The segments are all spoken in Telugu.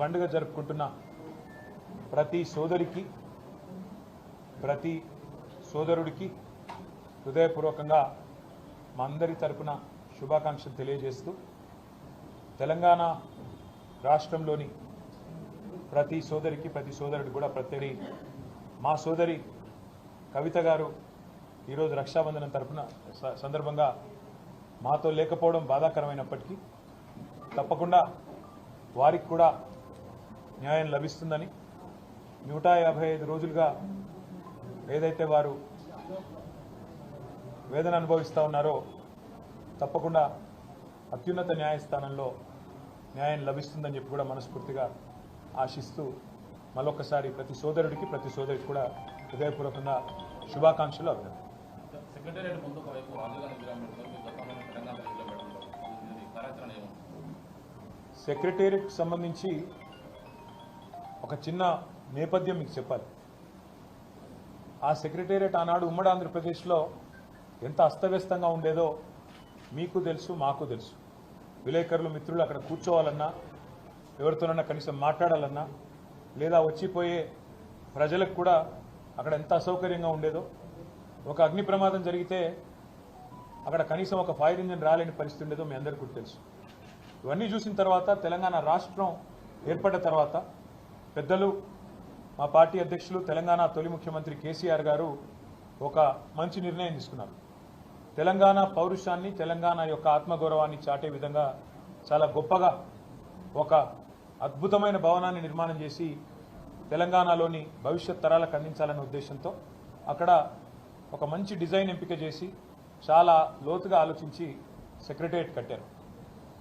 పండుగ జరుపుకుంటున్న ప్రతి సోదరికి ప్రతి సోదరుడికి హృదయపూర్వకంగా మా అందరి తరపున శుభాకాంక్షలు తెలియజేస్తూ తెలంగాణ రాష్ట్రంలోని ప్రతి సోదరికి ప్రతి సోదరుడికి కూడా ప్రతి మా సోదరి కవిత గారు ఈరోజు రక్షాబంధనం తరపున స- సందర్భంగా మాతో లేకపోవడం బాధాకరమైనప్పటికీ తప్పకుండా వారికి కూడా న్యాయం లభిస్తుందని నూట యాభై ఐదు రోజులుగా ఏదైతే వారు వేదన అనుభవిస్తూ ఉన్నారో తప్పకుండా అత్యున్నత న్యాయస్థానంలో న్యాయం లభిస్తుందని చెప్పి కూడా మనస్ఫూర్తిగా ఆశిస్తూ మరొకసారి ప్రతి సోదరుడికి ప్రతి సోదరికి కూడా హృదయపూర్వకంగా శుభాకాంక్షలు అభినందన సెక్రటేరియట్ ముందు ఒకవైపు రాజీవ్ గాంధీ విగ్రహం పెడతారు మీరు గతంలో తెలంగాణ ప్రజల్లో పెట్టారు ఇది కార్యాచరణ ఏముంది సెక్రటేరియట్ సంబంధించి ఒక చిన్న నేపథ్యం మీకు చెప్పాలి. ఆ సెక్రటేరియట్ ఆనాడు ఉమ్మడి ఆంధ్రప్రదేశ్లో ఎంత అస్తవ్యస్తంగా ఉండేదో మీకు తెలుసు మాకు తెలుసు. విలేకరులు మిత్రులు అక్కడ కూర్చోవాలన్నా ఎవరితోనన్నా కనీసం మాట్లాడాలన్నా లేదా వచ్చిపోయే ప్రజలకు కూడా అక్కడ ఎంత అసౌకర్యంగా ఉండేదో ఒక అగ్ని ప్రమాదం జరిగితే అక్కడ కనీసం ఒక ఫైర్ ఇంజిన్ రాలేని పరిస్థితి ఉండేదో మీ అందరికీ తెలుసు. ఇవన్నీ చూసిన తర్వాత తెలంగాణ రాష్ట్రం ఏర్పడ్డ తర్వాత పెద్దలు మా పార్టీ అధ్యక్షులు తెలంగాణ తొలి ముఖ్యమంత్రి కేసీఆర్ గారు ఒక మంచి నిర్ణయం తీసుకున్నారు. తెలంగాణ పౌరుషాన్ని తెలంగాణ యొక్క ఆత్మగౌరవాన్ని చాటే విధంగా చాలా గొప్పగా ఒక అద్భుతమైన భవనాన్ని నిర్మాణం చేసి తెలంగాణలోని భవిష్యత్ తరాలకు అందించాలనే ఉద్దేశంతో అక్కడ ఒక మంచి డిజైన్ ఎంపిక చేసి చాలా లోతుగా ఆలోచించి సెక్రటేరియట్ కట్టారు.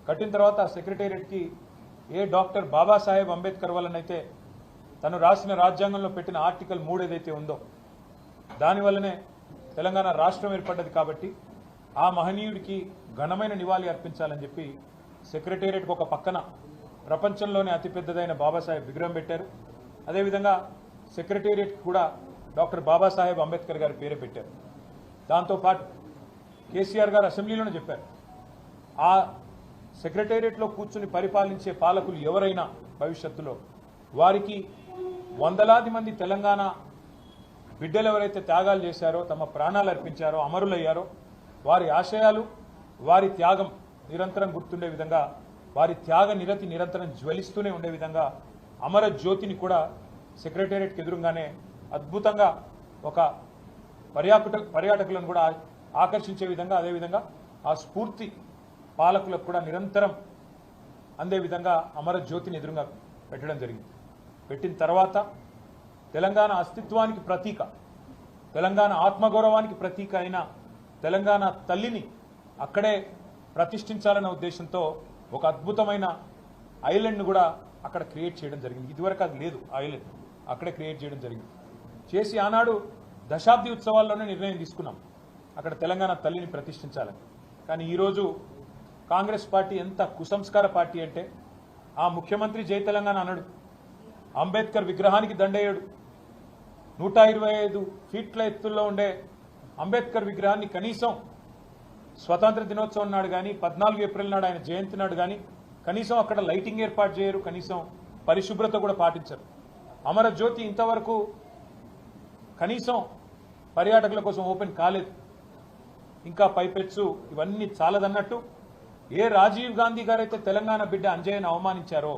కట్టిన తర్వాత ఆ సెక్రటేరియట్కి ఏ డాక్టర్ బాబాసాహెబ్ అంబేద్కర్ వల్లనైతే తను రాసిన రాజ్యాంగంలో పెట్టిన ఆర్టికల్ మూడు ఏదైతే ఉందో దానివల్లనే తెలంగాణ రాష్ట్రం ఏర్పడ్డది కాబట్టి ఆ మహనీయుడికి ఘనమైన నివాళి అర్పించాలని చెప్పి సెక్రటేరియట్కి ఒక పక్కన ప్రపంచంలోనే అతిపెద్దదైన బాబాసాహెబ్ విగ్రహం పెట్టారు. అదేవిధంగా సెక్రటేరియట్ కూడా డాక్టర్ బాబాసాహెబ్ అంబేద్కర్ గారి పేరే పెట్టారు. దాంతోపాటు కేసీఆర్ గారు అసెంబ్లీలోనే చెప్పారు ఆ సెక్రటేరియట్లో కూర్చుని పరిపాలించే పాలకులు ఎవరైనా భవిష్యత్తులో వారికి వందలాది మంది తెలంగాణ బిడ్డలు ఎవరైతే త్యాగాలు చేశారో తమ ప్రాణాలు అర్పించారో అమరులయ్యారో వారి ఆశయాలు వారి త్యాగం నిరంతరం గుర్తుండే విధంగా వారి త్యాగ నిరతి నిరంతరం జ్వలిస్తూనే ఉండే విధంగా అమర జ్యోతిని కూడా సెక్రటేరియట్కి ఎదురుగానే అద్భుతంగా ఒక పర్యాటక పర్యాటకులను కూడా ఆకర్షించే విధంగా అదేవిధంగా ఆ స్ఫూర్తి పాలకులకు కూడా నిరంతరం అందే విధంగా అమర జ్యోతిని ఎదురుగా పెట్టడం జరిగింది. పెట్టిన తర్వాత తెలంగాణ అస్తిత్వానికి ప్రతీక తెలంగాణ ఆత్మగౌరవానికి ప్రతీక అయిన తెలంగాణ తల్లిని అక్కడే ప్రతిష్ఠించాలన్న ఉద్దేశంతో ఒక అద్భుతమైన ఐలాండ్ను కూడా అక్కడ క్రియేట్ చేయడం జరిగింది. ఇదివరకు అది లేదు ఐలాండ్ అక్కడే క్రియేట్ చేయడం జరిగింది. చేసి ఆనాడు దశాబ్ది ఉత్సవాల్లోనే నిర్ణయం తీసుకున్నాం. అక్కడ తెలంగాణ తల్లిని ప్రతిష్ఠించాలని. కానీ ఈరోజు కాంగ్రెస్ పార్టీ ఎంత కుసంస్కార పార్టీ అంటే ఆ ముఖ్యమంత్రి జై తెలంగాణ అన్నాడు. అంబేద్కర్ విగ్రహానికి దండేయడు. నూట ఇరవై ఐదు ఫీట్ల ఎత్తుల్లో ఉండే అంబేద్కర్ విగ్రహాన్ని కనీసం స్వతంత్ర దినోత్సవం నాడు కానీ పద్నాలుగు ఏప్రిల్ నాడు ఆయన జయంతి నాడు కానీ కనీసం అక్కడ లైటింగ్ ఏర్పాటు చేయరు కనీసం పరిశుభ్రత కూడా పాటించరు. అమర జ్యోతి ఇంతవరకు కనీసం పర్యాటకుల కోసం ఓపెన్ కాలేదు. ఇంకా పైపెచ్చు ఇవన్నీ చాలదన్నట్టు ఏ రాజీవ్ గాంధీ గారైతే తెలంగాణ బిడ్డ అంజయ్యను అవమానించారో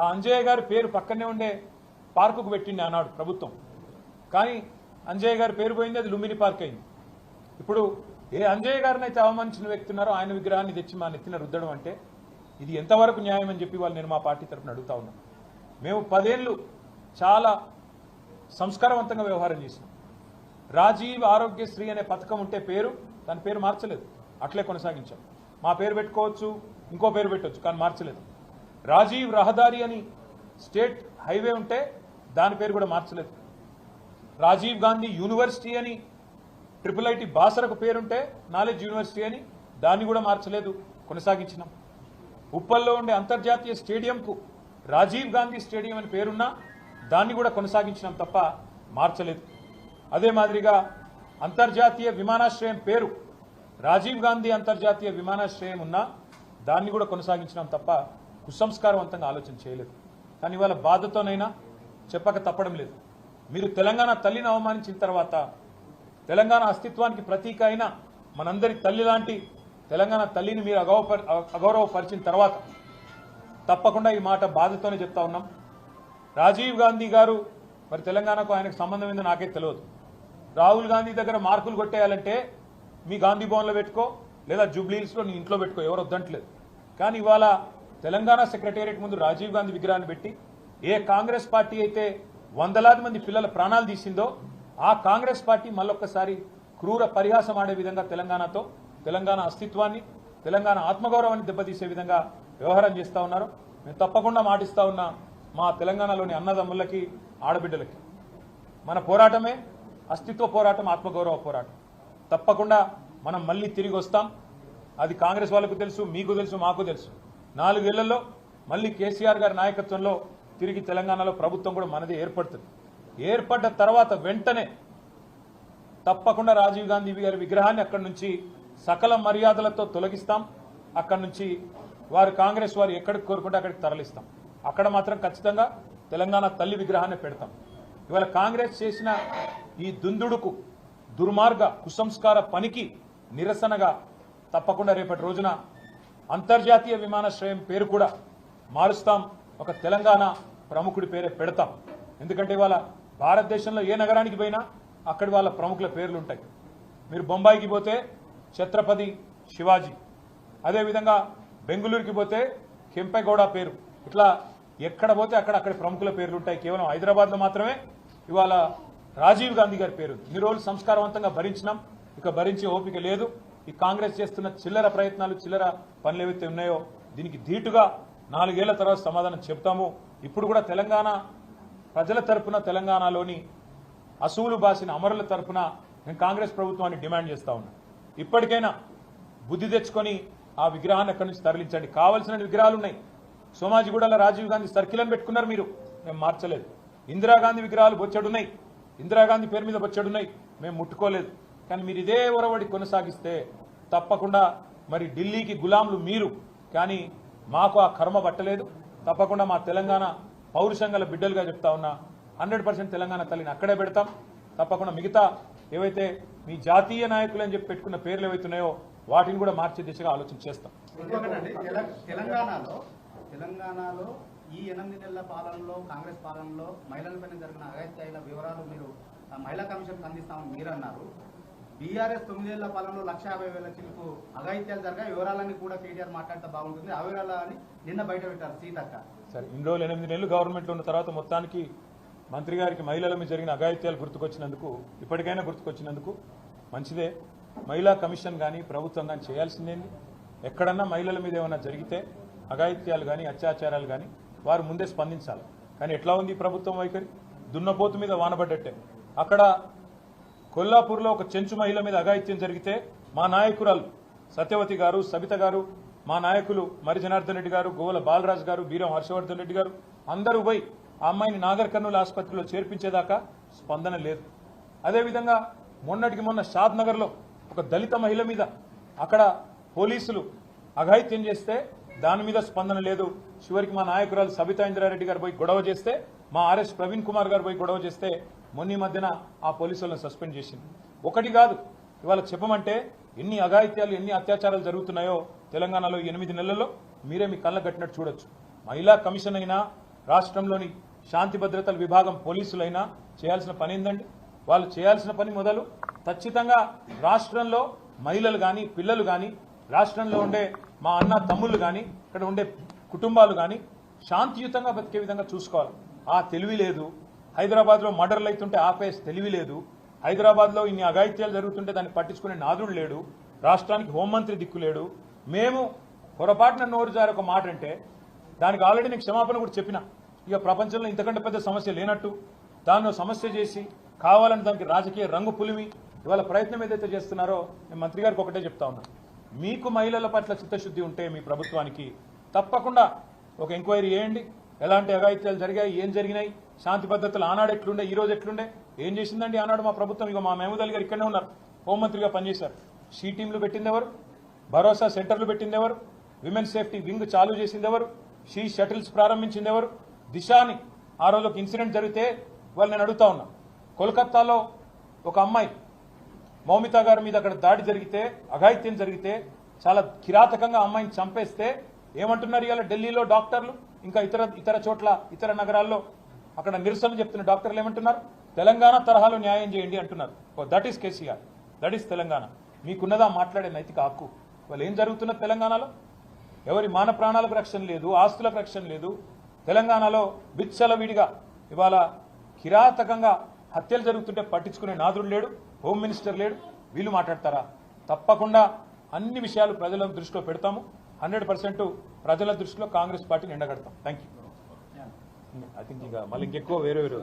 ఆ అంజయ్య గారి పేరు పక్కనే ఉండే పార్కుకు పెట్టింది ఆనాడు ప్రభుత్వం. కానీ అంజయ్య గారి పేరు పోయింది అది లుంబిని పార్క్ అయింది. ఇప్పుడు ఏ అంజయ్య గారిని అయితే అవమానించిన వ్యక్తి ఉన్నారో ఆయన విగ్రహాన్ని తెచ్చి మా నెత్తిన రుద్దడం అంటే ఇది ఎంతవరకు న్యాయం అని చెప్పి వాళ్ళు నేను మా పార్టీ తరఫున అడుగుతా ఉన్నాను మేము పదేళ్ళు చాలా సంస్కారవంతంగా వ్యవహారం చేసినాం. రాజీవ్ ఆరోగ్యశ్రీ అనే పథకం ఉంటే పేరు దాని పేరు మార్చలేదు. అట్లే కొనసాగించాం. మా పేరు పెట్టుకోవచ్చు ఇంకో పేరు పెట్టవచ్చు కానీ మార్చలేదు. రాజీవ్ రహదారి అని స్టేట్ హైవే ఉంటే దాని పేరు కూడా మార్చలేదు. రాజీవ్ గాంధీ యూనివర్సిటీ అని ట్రిపుల్ ఐటీ బాసరకు పేరుంటే నాలెడ్జ్ యూనివర్సిటీ అని దాన్ని కూడా మార్చలేదు కొనసాగించినాం. ఉప్పల్లో ఉండే అంతర్జాతీయ స్టేడియంకు రాజీవ్ గాంధీ స్టేడియం అని పేరున్నా దాన్ని కూడా కొనసాగించినాం తప్ప మార్చలేదు. అదే మాదిరిగా అంతర్జాతీయ విమానాశ్రయం పేరు రాజీవ్ గాంధీ అంతర్జాతీయ విమానాశ్రయం ఉన్నా దాన్ని కూడా కొనసాగించినాం తప్ప కుసంస్కారవంతంగా ఆలోచన చేయలేదు. కానీ ఇవాళ బాధతోనైనా చెప్పక తప్పడం లేదు. మీరు తెలంగాణ తల్లిని అవమానించిన తర్వాత తెలంగాణ అస్తిత్వానికి ప్రతీక అయిన మనందరి తల్లి లాంటి తెలంగాణ తల్లిని మీరు అగౌప అగౌరవపరిచిన తర్వాత తప్పకుండా ఈ మాట బాధతోనే చెప్తా ఉన్నాం. రాజీవ్ గాంధీ గారు మరి తెలంగాణకు ఆయనకు సంబంధం ఏందో నాకే తెలియదు రాహుల్ గాంధీ దగ్గర మార్కులు కొట్టేయాలంటే మీ గాంధీ భవన్లో పెట్టుకో లేదా జూబ్లీహిల్స్లో నీ ఇంట్లో పెట్టుకో ఎవరు వద్దంటలేదు. కానీ ఇవాళ తెలంగాణ సెక్రటేరియట్ ముందు రాజీవ్ గాంధీ విగ్రహాన్ని పెట్టి ఏ కాంగ్రెస్ పార్టీ అయితే వందలాది మంది పిల్లల ప్రాణాలు తీసిందో ఆ కాంగ్రెస్ పార్టీ మళ్ళొక్కసారి క్రూర పరిహాసం ఆడే విధంగా తెలంగాణతో తెలంగాణ అస్తిత్వాన్ని తెలంగాణ ఆత్మగౌరవాన్ని దెబ్బతీసే విధంగా వ్యవహారం చేస్తూ ఉన్నారు. మేము తప్పకుండా మాటిస్తా ఉన్న మా తెలంగాణలోని అన్నదమ్ములకి ఆడబిడ్డలకి. మన పోరాటమే అస్తిత్వ పోరాటం ఆత్మగౌరవ పోరాటం. తప్పకుండా మనం మళ్ళీ తిరిగి వస్తాం. అది కాంగ్రెస్ వాళ్ళకు తెలుసు మీకు తెలుసు మాకు తెలుసు. నాలుగేళ్ళలో మళ్ళీ కేసీఆర్ గారి నాయకత్వంలో తిరిగి తెలంగాణలో ప్రభుత్వం కూడా మనది ఏర్పడుతుంది. ఏర్పడ్డ తర్వాత వెంటనే తప్పకుండా రాజీవ్ గాంధీ గారి విగ్రహాన్ని అక్కడి నుంచి సకల మర్యాదలతో తొలగిస్తాం. అక్కడి నుంచి వారు కాంగ్రెస్ వారు ఎక్కడికి కోరుకుంటే అక్కడికి తరలిస్తాం. అక్కడ మాత్రం ఖచ్చితంగా తెలంగాణ తల్లి విగ్రహాన్ని పెడతాం. ఇవాళ కాంగ్రెస్ చేసిన ఈ దుందుడుకు దుర్మార్గ కుసంస్కార పనికి నిరసనగా తప్పకుండా రేపటి రోజున అంతర్జాతీయ విమానాశ్రయం పేరు కూడా మారుస్తాం. ఒక తెలంగాణ ప్రముఖుడి పేరే పెడతాం. ఎందుకంటే ఇవాళ భారతదేశంలో ఏ నగరానికి పోయినా అక్కడి వాళ్ళ ప్రముఖుల పేర్లు ఉంటాయి మీరు బొంబాయికి పోతే ఛత్రపతి శివాజీ. అదేవిధంగా బెంగళూరుకి పోతే కెంపెగౌడ పేరు. ఇట్లా ఎక్కడ పోతే అక్కడ అక్కడ ప్రముఖుల పేర్లు ఉంటాయి కేవలం హైదరాబాద్లో మాత్రమే ఇవాళ రాజీవ్ గాంధీ గారి పేరు ఇన్ని రోజులు సంస్కారవంతంగా భరించినాం. ఇక భరించే ఓపిక లేదు. ఈ కాంగ్రెస్ చేస్తున్న చిల్లర ప్రయత్నాలు చిల్లర పనులు ఏవైతే ఉన్నాయో దీనికి ధీటుగా నాలుగేళ్ళ తర్వాత సమాధానం చెప్తాము ఇప్పుడు కూడా తెలంగాణ ప్రజల తరపున తెలంగాణలోని అసూలు బాసిన అమరుల తరపున నేను కాంగ్రెస్ ప్రభుత్వాన్ని డిమాండ్ చేస్తా ఉన్నా. ఇప్పటికైనా బుద్ధి తెచ్చుకొని ఆ విగ్రహాన్ని అక్కడి నుంచి తరలించండి. కావలసిన విగ్రహాలు ఉన్నాయి. సోమాజిగూడలో రాజీవ్ గాంధీ సర్కిల్ అని పెట్టుకున్నారు మీరు. మేము మార్చలేదు. ఇందిరాగాంధీ విగ్రహాలు బొచ్చడున్నాయి ఇందిరాగాంధీ పేరు మీద బొచ్చడున్నాయి మేము ముట్టుకోలేదు. కానీ మీరు ఇదే ఒరవడి కొనసాగిస్తే తప్పకుండా మరి ఢిల్లీకి గులాంలు మీరు. కానీ మాకు ఆ కర్మ పట్టలేదు. తప్పకుండా మా తెలంగాణ పౌరుషంగల బిడ్డలుగా చెప్తా ఉన్నా హండ్రెడ్ పర్సెంట్ తెలంగాణ తల్లిని అక్కడే పెడతాం. తప్పకుండా మిగతా ఏవైతే మీ జాతీయ నాయకులు అని చెప్పి పెట్టుకున్న పేర్లు ఏవైతున్నాయో వాటిని కూడా మార్చే దిశగా ఆలోచన చేస్తాం. తెలంగాణలో తెలంగాణలో ఈ ఎనిమిది నెలల పాలనలో కాంగ్రెస్ పాలనలో మహిళలపైన జరిగిన అఘాయిత్యాల వివరాలు మీరు మహిళా కమిషన్ అందిస్తామని మీరు అన్నారు బీఆర్ఎస్ తొమ్మిదేళ్ళ పాలనలో లక్ష యాభై వేల చిలుకు అఘాయిత్యాలు జరగా వివరాలన్నీ కూడా కేటీఆర్ మాట్లాడితే బాగుంటుంది. ఆ వివరాలని నిన్న బయట పెట్టారు సీతక్క. సరే ఇన్ని రోజులు ఎనిమిది నెలలు గవర్నమెంట్లో ఉన్న తర్వాత మొత్తానికి మంత్రి గారికి మహిళల మీద జరిగిన అఘాయిత్యాలు గుర్తుకొచ్చినందుకు ఇప్పటికైనా గుర్తుకొచ్చినందుకు మంచిదే. మహిళా కమిషన్ కానీ ప్రభుత్వం కానీ చేయాల్సిందేంది ఎక్కడన్నా మహిళల మీద ఏమైనా జరిగితే అఘాయిత్యాలు కానీ అత్యాచారాలు కానీ వారు ముందే స్పందించాలి. కానీ ఎట్లా ఉంది ఈ ప్రభుత్వం వైఖరి? దున్నపోతు మీద వానబడ్డట్టే అక్కడ కొల్లాపూర్లో ఒక చెంచు మహిళ మీద అఘాయిత్యం జరిగితే మా నాయకురాలు సత్యవతి గారు సబిత గారు మా నాయకులు మరి జనార్దన్ రెడ్డి గారు గోవల బాలరాజు గారు బీరం హర్షవర్ధన్ రెడ్డి గారు అందరూ పోయి ఆ అమ్మాయిని నాగర్ కర్నూలు ఆసుపత్రిలో చేర్పించేదాకా స్పందన లేదు. అదేవిధంగా మొన్నటికి మొన్న షాద్ నగర్లో ఒక దళిత మహిళ మీద అక్కడ పోలీసులు అఘాయిత్యం చేస్తే దాని మీద స్పందన లేదు. చివరికి మా నాయకురాలు సబితా ఇంద్రారెడ్డి గారు పోయి గొడవ చేస్తే మా ఆర్ఎస్ ప్రవీణ్ కుమార్ గారు పోయి గొడవ చేస్తే మొన్న మధ్యన ఆ పోలీసులను సస్పెండ్ చేసింది. ఒకటి కాదు ఇవాళ చెప్పమంటే ఎన్ని అఘాయిత్యాలు ఎన్ని అత్యాచారాలు జరుగుతున్నాయో తెలంగాణలో ఎనిమిది నెలల్లో మీరే మీ కళ్ళ కట్టినట్టు చూడొచ్చు. మహిళా కమిషన్ అయినా రాష్ట్రంలోని శాంతి భద్రతల విభాగం పోలీసులైనా చేయాల్సిన పని ఏందండి? వాళ్ళు చేయాల్సిన పని మొదలు ఖచ్చితంగా రాష్ట్రంలో మహిళలు కానీ పిల్లలు కానీ రాష్ట్రంలో ఉండే మా అన్న తమ్ముళ్ళు కానీ ఇక్కడ ఉండే కుటుంబాలు కానీ శాంతియుతంగా బతికే విధంగా చూసుకోవాలి. ఆ తెలివి లేదు. హైదరాబాద్లో మర్డర్లు అవుతుంటే ఆపేసి తెలివి లేదు. హైదరాబాద్లో ఇన్ని అఘాయిత్యాలు జరుగుతుంటే దాన్ని పట్టించుకునే నాదుడు లేడు. రాష్ట్రానికి హోంమంత్రి దిక్కు లేడు. మేము పొరపాటున నోరు జారి ఒక మాట అంటే దానికి ఆల్రెడీ నేను క్షమాపణ కూడా చెప్పిన. ఇక ప్రపంచంలో ఇంతకంటే పెద్ద సమస్య లేనట్టు. దానిలో సమస్య చేసి కావాలని దానికి రాజకీయ రంగు పులిమి. ఇవాళ ప్రయత్నం ఏదైతే చేస్తున్నారో నేను మంత్రి గారికి ఒకటే చెప్తా ఉన్నా. మీకు మహిళల పట్ల చిత్తశుద్ధి ఉంటే మీ ప్రభుత్వానికి తప్పకుండా ఒక ఎంక్వైరీ చేయండి. ఎలాంటి అఘాయిత్యాలు జరిగాయి? ఏం జరిగినాయి? శాంతి పద్ధతులు ఆనాడు ఎట్లుండే? ఈ రోజు ఎట్లుండే? ఏం చేసిందండి ఆనాడు మా ప్రభుత్వం? ఇక మా మహమూద్ అలీ గారు ఇక్కడనే ఉన్నారు. హోంమంత్రిగా పనిచేశారు. షీ టీంలు పెట్టింది ఎవరు భరోసా సెంటర్లు పెట్టింది ఎవరు విమెన్ సేఫ్టీ వింగ్ చాలు చేసింది ఎవరు షీ షటిల్స్ ప్రారంభించింది ఎవరు దిశాని ఆ రోజు ఒక ఇన్సిడెంట్ జరిగితే వాళ్ళు నేను అడుగుతా ఉన్నా. కోల్కత్తాలో ఒక అమ్మాయి మౌమిత గారి మీద అక్కడ దాడి జరిగితే అఘాయిత్యం జరిగితే చాలా కిరాతకంగా అమ్మాయిని చంపేస్తే ఏమంటున్నారు ఇవాళ ఢిల్లీలో డాక్టర్లు? ఇంకా ఇతర ఇతర చోట్ల ఇతర నగరాల్లో అక్కడ నిరసన చెప్తున్న డాక్టర్లు ఏమంటున్నారు? తెలంగాణ తరహాలో న్యాయం చేయండి అంటున్నారు. That is KCR. That is Telangana. మీకున్నదా మాట్లాడే నైతిక హక్కు? వాళ్ళు ఏం జరుగుతున్నది తెలంగాణలో? ఎవరి మాన ప్రాణాలకు రక్షణ లేదు ఆస్తులకు రక్షణ లేదు. తెలంగాణలో విచ్చలవిడిగా ఇవాళ కిరాతకంగా హత్యలు జరుగుతుంటే పట్టించుకునే నాదుడు లేడు హోమ్ మినిస్టర్ లేడు. వీళ్ళు మాట్లాడతారా? తప్పకుండా అన్ని విషయాలు ప్రజలను దృష్టిలో పెడతాము. హండ్రెడ్ పర్సెంట్ ప్రజల దృష్టిలో కాంగ్రెస్ పార్టీని ఎండగడతాం థ్యాంక్ యూ ఐ థింక్ ఇక మళ్ళీ ఇంకెక్కువ వేరే వేరే.